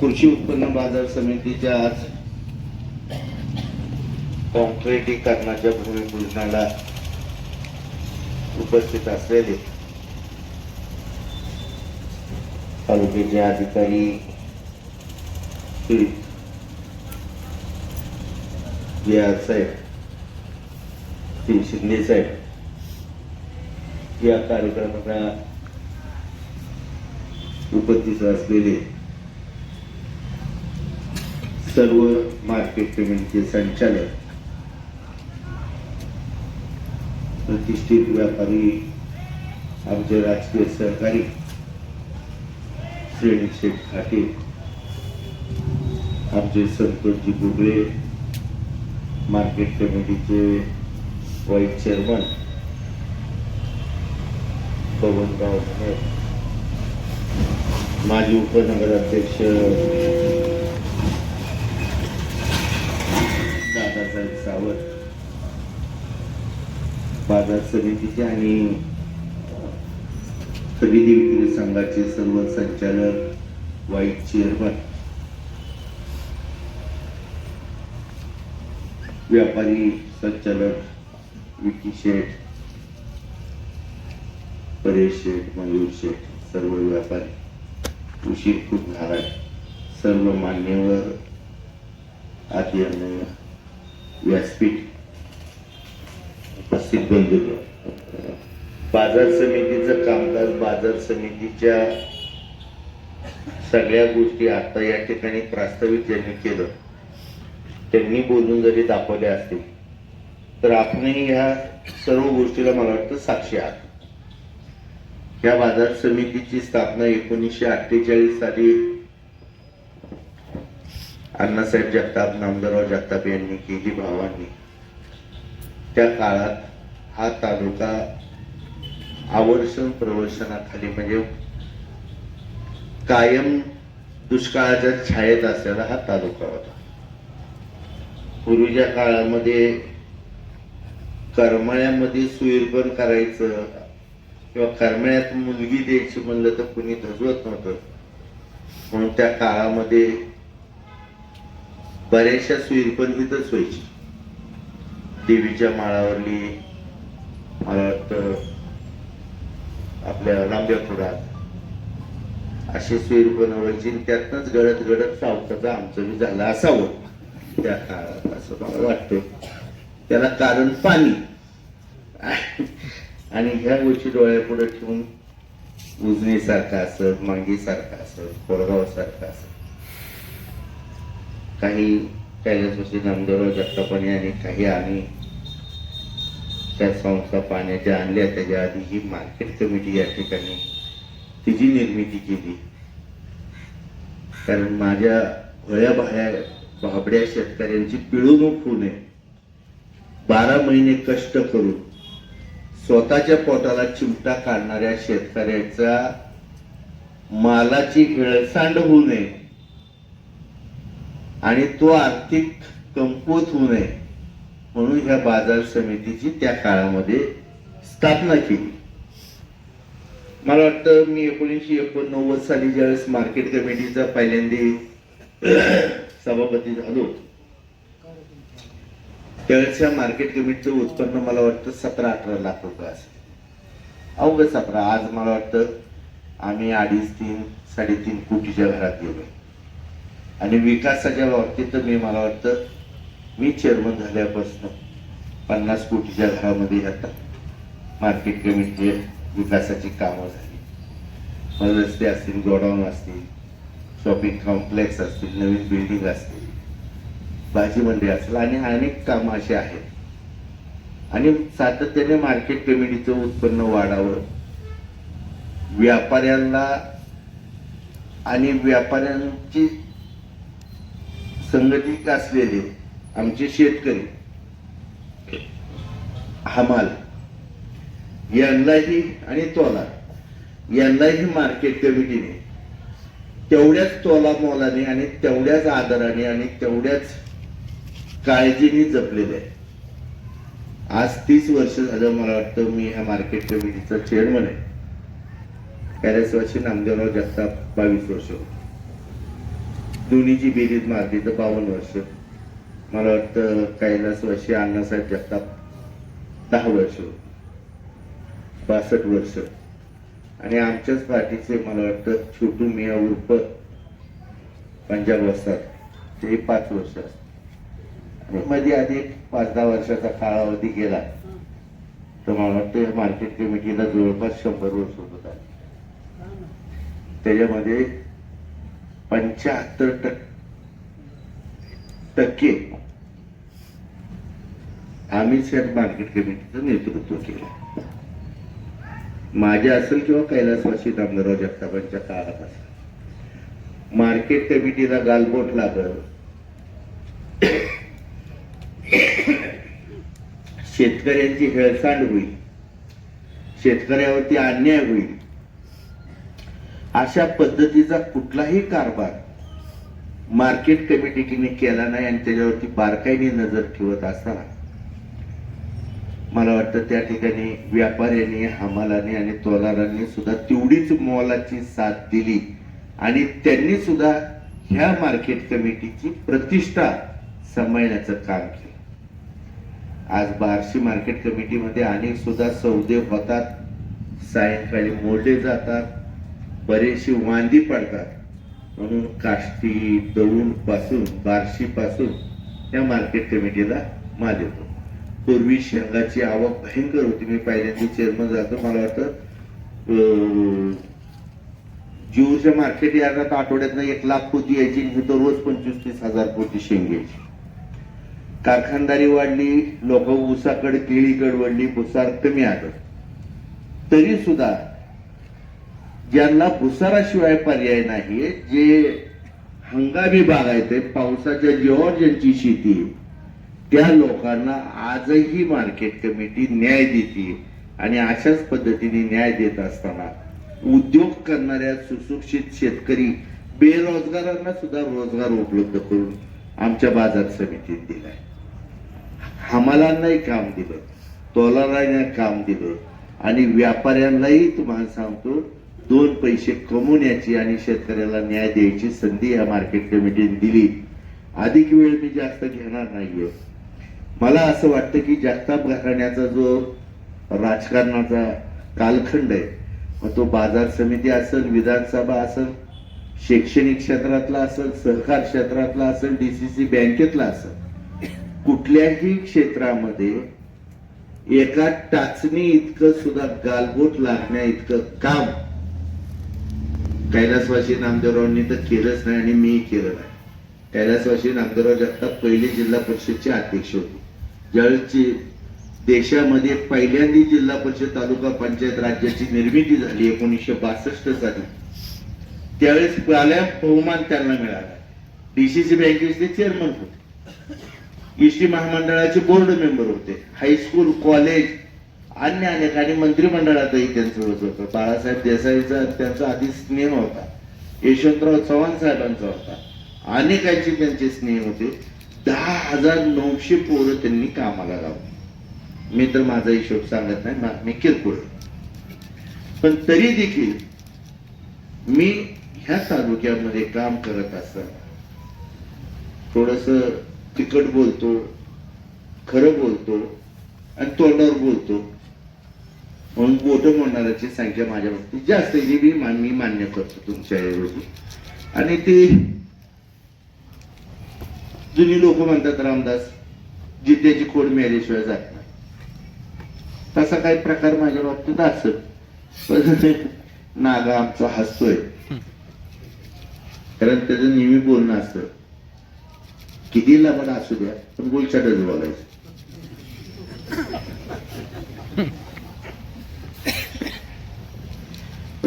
कृषी उत्पन्न बाजार समितीच्या आज कॉन्क्रिटीकरणाच्या भूमिपूजनाला उपस्थित असलेले तालुक्याचे अधिकारी साहेब श्री शिंदे साहेब या कार्यक्रमाला उपस्थित असलेले सर्व मार्केट पेमेंटचे संचालक प्रतिष्ठित व्यापारी आमचे राजकीय सहकारी श्रेणी शेठ खाटे आमचे संतोषजी गुगळे मार्केट कमिटीचे व्हाईस चेअरमन पवनराव गाव माजी उपनगराध्यक्ष दादासाहेब सावंत बाजार समितीचे आणि खरेदी विक्री संघाचे सर्व संचालक वाईट चेअरमन. व्यापारी संचालक विकी शेठ. परेश शेठ मयूर शेठ सर्व व्यापारी. उशीर खूप झाला सर्व मान्यवर आदरणीय व्यासपीठ उपस्थित बंधू बाजार समितीचं कामकाज बाजार समितीच्या सगळ्या गोष्टी आता या ठिकाणी प्रास्ताविक ज्यांनी केलं. त्यांनी बोलून जरी दाखवल्या असतील तर आपणही ह्या सर्व गोष्टीला मला वाटतं साक्षी आहात. या बाजार समितीची स्थापना एकोणीसशे अठ्ठेचाळीस साली अण्णासाहेब जगताप नामदारराव जगताप यांनी केली भावांनी त्या काळात हा तालुका आवर्षण प्रवर्षणाखाली म्हणजे कायम दुष्काळाच्या छायेत असलेला हा तालुका होता. पूर्वीच्या काळामध्ये करमाळ्यामध्ये सुईरपण करायचं किंवा करमाळ्यात मुलगी द्यायची म्हणलं तर कुणी धजवत नव्हतं. म्हणून त्या काळामध्ये बऱ्याचशा सुईरपण तिथंच व्हायची. देवीच्या माळावरली मला वाटतं आपल्या लांब्या खुडात अशी सुईर पण व्हायची त्यातनंच गडत गडत सावकाचा आमचं बी झालं असावं त्या काळात असं मला वाटतं. त्याला कारण पाणी. आणि ह्या गोष्टी डोळ्यापुढे ठेवून उजनीसारखा असत मांगीसारखा असत कोरगाव सारखा असत काही कैलासवासी नामदेवराव जगतापाने आणि काही आम्ही त्या संस्था पाण्याच्या आणल्या त्याच्या आधी ही मार्केट कमिटी या ठिकाणी तिची निर्मिती केली. कारण माझ्या भळ्या बाहेर भाबड्या शेतकऱ्यांची पिळवणूक होऊ नये. बारा महिने कष्ट करून स्वतःच्या पोटाला चिमटा काढणाऱ्या शेतकऱ्याचा मालाची हेळसांड होऊ नये. आणि तो आर्थिक कमकुवत होऊ नये म्हणून ह्या बाजार समितीची त्या काळामध्ये स्थापना केली. मला वाटतं मी एकोणीसशे एकोणनव्वद साली ज्यावेळेस मार्केट कमिटीचा पहिल्यांदा सभापती झालो त्यावेळेस या मार्केट कमिटीचं उत्पन्न मला वाटतं सतरा अठरा लाख रुपये असेल. अवघ सतरा आज मला वाटतं आम्ही अडीच तीन साडेतीन कोटीच्या घरात गेलो आणि विकासाच्या बाबतीत तर मी मला वाटतं मी चेअरमन झाल्यापासून पन्नास कोटीच्या घरामध्ये आता मार्केट कमिटीचे विकासाची कामं झाली. मग रस्ते असतील गोडाऊन असतील शॉपिंग कॉम्प्लेक्स असतील नवीन बिल्डिंग असतील भाजी मंडळी असेल आणि अनेक कामं अशी आहेत. आणि सातत्याने मार्केट कमिटीचं उत्पन्न वाढावं. व्यापाऱ्यांना आणि व्यापाऱ्यांची संघटित असलेले आमचे शेतकरी हमाल यांनाही आणि तोला यांनाही मार्केट कमिटीने तेवढ्याच तोला मोलाने आणि तेवढ्याच आदराने आणि तेवढ्याच काळजीने जपलेले आहे आज तीस वर्ष झालं मला वाटतं मी ह्या मार्केट कमिटीचा चेअरमन आहे. कैलासवासी नामदेवराव जगताप बावीस वर्ष होते. दोन्हीची बेरीज मारली तर बावन्न वर्ष. मला वाटतं कैलास वर्षी अण्णासाहेब जगताप दहा वर्ष. बासष्ट वर्ष. आणि आमच्याच पार्टीचे मला वाटतं छोटू मिया उर्फ पंजाब असतात ते पाच वर्ष आणि मध्ये आधी पाच दहा वर्षाचा कालावधी गेला. तर मला वाटतं मार्केट कमिटीला जवळपास शंभर वर्ष होत आहे त्याच्यामध्ये पंच्याहत्तर टक्के. आम्हीच या मार्केट कमिटीचं नेतृत्व केलं. माझे असेल किंवा कैलासवासी दामोदरराव जगतापांच्या काळात असेल. मार्केट कमिटीला गालबोट लागल. शेतकऱ्यांची हेळसांड होईल. शेतकऱ्यावरती अन्याय होईल. अशा पद्धतीचा कुठलाही कारभार मार्केट कमिटीने केला नाही आणि त्याच्यावरती बारकाईने नजर ठेवत असताना मला वाटतं त्या ठिकाणी व्यापाऱ्यांनी हमालाने आणि तोलारांनी सुद्धा तेवढीच मोलाची साथ दिली आणि त्यांनी सुद्धा ह्या मार्केट कमिटीची प्रतिष्ठा सांभाळण्याचं काम केलं. आज बार्शी मार्केट कमिटीमध्ये अनेक सुद्धा सौदे होतात सायंकाळी मोडले जातात बरेचशी वांदी पडतात. म्हणून काष्टी दौंडपासून बार्शी पासून या मार्केट कमिटीला माल येतो. पूर्वी शेंगाची आवक भयंकर होती. मी पहिल्यांदा चेअरमन जातो मला वाटतं अं, जीवच्या मार्केट यार्डात आठवड्यातनं एक लाख पोती यायची आणि तर रोज पंचवीस तीस हजार पोती शेंग यायची. कारखानदारी वाढली लोक ऊसाकडे केळीकडे वाढली भुसार कमी आलं. तरी सुद्धा ज्यांना भुसाराशिवाय पर्याय नाही जे हंगामी भाग आहेत पावसाच्या जेव्हा ज्यांची शेती त्या लोकांना आजही मार्केट कमिटी न्याय देते आणि अशाच पद्धतीने न्याय देत असताना उद्योग करणाऱ्या सुशिक्षित शेतकरी बेरोजगारांना सुद्धा रोजगार उपलब्ध करून आमच्या बाजार समितीत दिलाय. हमालांनाही काम दिलं तोलारांना काम दिलं आणि व्यापाऱ्यांनाही तुम्हाला सांगतो दोन पैसे कमवण्याची आणि शेतकऱ्याला न्याय द्यायची संधी या मार्केट कमिटीने दिली. अधिक वेळ मी जास्त घेणार नाहीये. मला असं वाटतं की जगताप घराण्याचा जो राजकारणाचा कालखंड आहे मग तो बाजार समिती असेल विधानसभा असेल शैक्षणिक क्षेत्रातला असेल सहकार क्षेत्रातला असेल डीसीसी बँकेतला असेल कुठल्याही क्षेत्रामध्ये एका टाचणी इतकं सुद्धा गालबोट लागण्या इतकं काम कैलासवासी नामदेवरावांनी तर केलंच नाही आणि मी केलं नाही. कैलासवासी नामदेवराव जगताप पहिले जिल्हा परिषदचे अध्यक्ष होते. ज्यावेळेसची देशामध्ये पहिल्यांदा जिल्हा परिषद तालुका पंचायत राज्याची निर्मिती झाली एकोणीसशे बासष्ट साली. त्यावेळेस पहिला बहुमान त्यांना मिळाला. डीसीसी बँकेचे चेअरमन होते. इष्टी महामंडळाचे बोर्ड मेंबर होते. हायस्कूल कॉलेज अन्य अनेक आणि मंत्रिमंडळातही त्यांचं होत होतं. बाळासाहेब देसाईचा त्यांचा आधी स्नेह होता. यशवंतराव चव्हाण साहेबांचा होता. अनेकांचे त्यांचे स्नेह होते. दहा हजार नऊशे पोरं त्यांनी कामाला लावली. मी तर माझा हिशोब सांगत नाही मी किरकोळ. पण तरी देखील मी ह्या तालुक्यामध्ये काम करत असताना थोडस तिखट बोलतो खरं बोलतो आणि तोंडावर बोलतो. म्हणून बोट म्हणणाऱ्याची संख्या माझ्या बाबतीत जास्त जी मी मान- मी मान्य करतो तुमच्या ऐवजी. आणि ते जुनी लोक म्हणतात रामदास जिद्याची खोड मिळाल्याशिवाय जात नाही. तसा काही प्रकार माझ्या बाबतीत असत नागा आमचा हसतोय. कारण त्याचं नेहमी बोलणं असतं. किती लबाड असू द्या पण बोलच्या बोलायचं.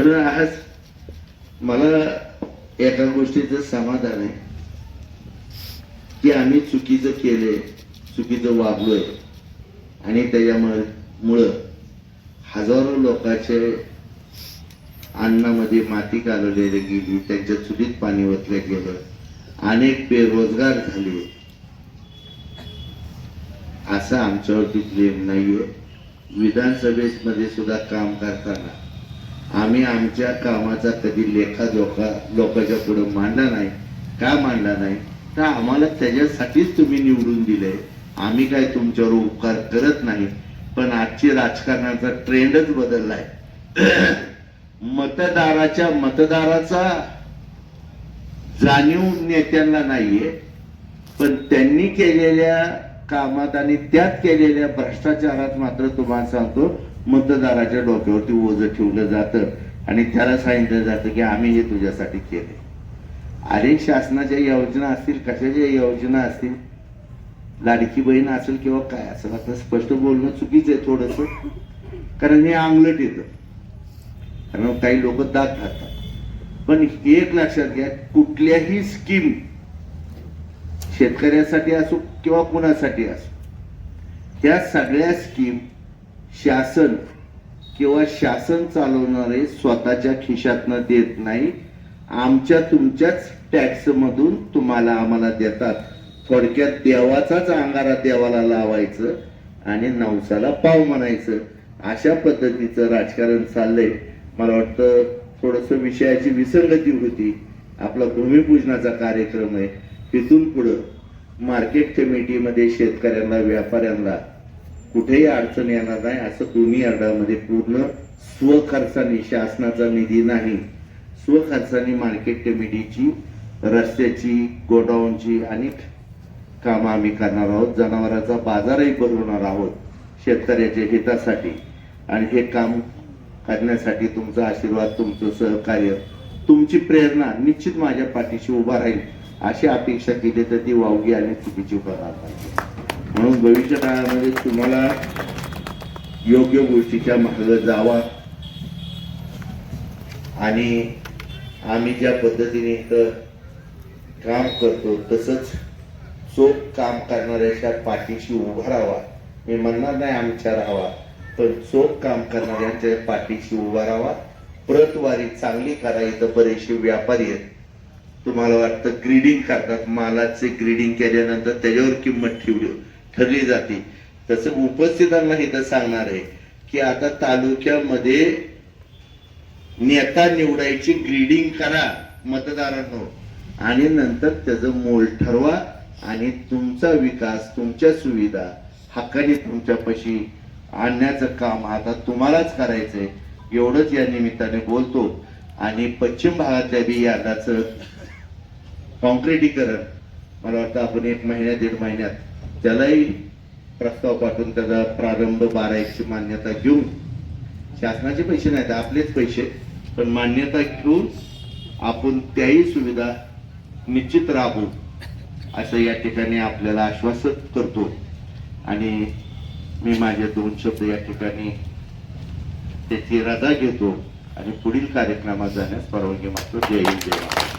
पण आज मला एका गोष्टीचं समाधान आहे. की आम्ही चुकीचं केले चुकीचं वागलोय. आणि त्याच्यामुळे मुळं हजारो लोकांचे अन्नामध्ये माती कालवलेली गेली त्यांच्या चुलीत पाणी ओतलं गेलं अनेक बेरोजगार झाले. असं आमच्यावरती प्रेम नाहीये. विधानसभेमध्ये सुद्धा काम करताना आम्ही आमच्या कामाचा कधी लेखा जोखा लोकांच्या पुढे मांडला नाही. का मांडला नाही? तर आम्हाला त्याच्यासाठीच तुम्ही निवडून दिले. आम्ही काय तुमच्यावर उपकार करत नाही. पण आजची राजकारणाचा ट्रेंडच बदललाय. मतदाराच्या मतदाराचा जाणीव नेत्यांना नाहीये. पण त्यांनी केलेल्या कामात आणि त्यात केलेल्या भ्रष्टाचारात मात्र तुम्हाला सांगतो मतदाराच्या डोक्यावरती ओझं ठेवलं जातं आणि त्याला सांगितलं जातं की आम्ही हे तुझ्यासाठी केले अनेक शासनाच्या योजना असतील कशाच्या योजना असतील? लाडकी बहीण असेल किंवा काय असेल आता स्पष्ट बोलणं चुकीचं आहे थोडस. कारण हे आंगलट येतं. कारण काही लोक दात खातात. पण एक लक्षात घ्या कुठल्याही स्कीम शेतकऱ्यासाठी असो किंवा कुणासाठी असो त्या सगळ्या स्कीम शासन किंवा शासन चालवणारे स्वतःच्या खिशातनं देत नाही आमच्या तुमच्याच टॅक्समधून तुम्हाला आम्हाला देतात. थोडक्यात देवाचाच अंगारा देवाला लावायचं आणि नवसाला पाव म्हणायचं. अशा पद्धतीचं राजकारण चाललंय. मला वाटतं थोडस विषयाची विसंगती होती. आपला भूमिपूजनाचा कार्यक्रम आहे. तिथून पुढं मार्केट कमिटीमध्ये शेतकऱ्यांना व्यापाऱ्यांना कुठेही अडचण येणार नाही. असं दोन्ही यार्डामध्ये पूर्ण स्वखर्चाने शासनाचा निधी नाही. स्वखर्चाने मार्केट कमिटीची रस्त्याची गोडाऊनची आणि कामं आम्ही करणार आहोत. जनावरांचा बाजारही भरवणार आहोत शेतकऱ्याच्या हितासाठी. आणि हे काम करण्यासाठी तुमचा आशीर्वाद तुमचं सहकार्य तुमची प्रेरणा निश्चित माझ्या पाठीशी उभा राहील अशी अपेक्षा केली तर ती वावगी आणि चुकीची उभा राहणार म्हणून भविष्य काळामध्ये तुम्हाला योग्य गोष्टीच्या मार्ग जावा. आणि आम्ही ज्या पद्धतीने इथं काम करतो तसंच चोख काम करणाऱ्याच्या पाठीशी उभा राहावा. मी म्हणणार नाही आमच्या राहावा पण चोख काम करणाऱ्यांच्या पाठीशी उभा राहावा. प्रतवारी चांगली करा इथं बरेचसे व्यापारी आहेत. तुम्हाला वाटतं ग्रीडिंग करतात? मालाचे ग्रीडिंग केल्यानंतर त्याच्यावर किंमत ठेवली ठरली जाते. तसं उपस्थितांना इथं सांगणार आहे की आता तालुक्यामध्ये नेता निवडायची ग्रीडिंग करा मतदारांनो. आणि नंतर त्याचं मोल ठरवा आणि तुमचा विकास तुमच्या सुविधा हक्काने तुमच्यापाशी आणण्याचं काम आता तुम्हालाच करायचंय. एवढंच या निमित्ताने बोलतो. आणि पश्चिम भागातल्या बी यादाचं कॉन्क्रिटीकरण मला वाटतं आपण एक महिन्या दीड महिन्यात त्यालाही प्रस्ताव पाठवून त्याचा प्रारंभ बारा एकची मान्यता घेऊन शासनाचे पैसे नाहीत आपलेच पैसे. पण मान्यता घेऊन आपण त्याही सुविधा निश्चित राबवू असं या ठिकाणी आपल्याला आश्वासन करतो. आणि मी माझे दोन शब्द या ठिकाणी त्याची रजा घेतो आणि पुढील कार्यक्रमात जाण्यास परवानगी मागतो. जय हिंद जय महाराज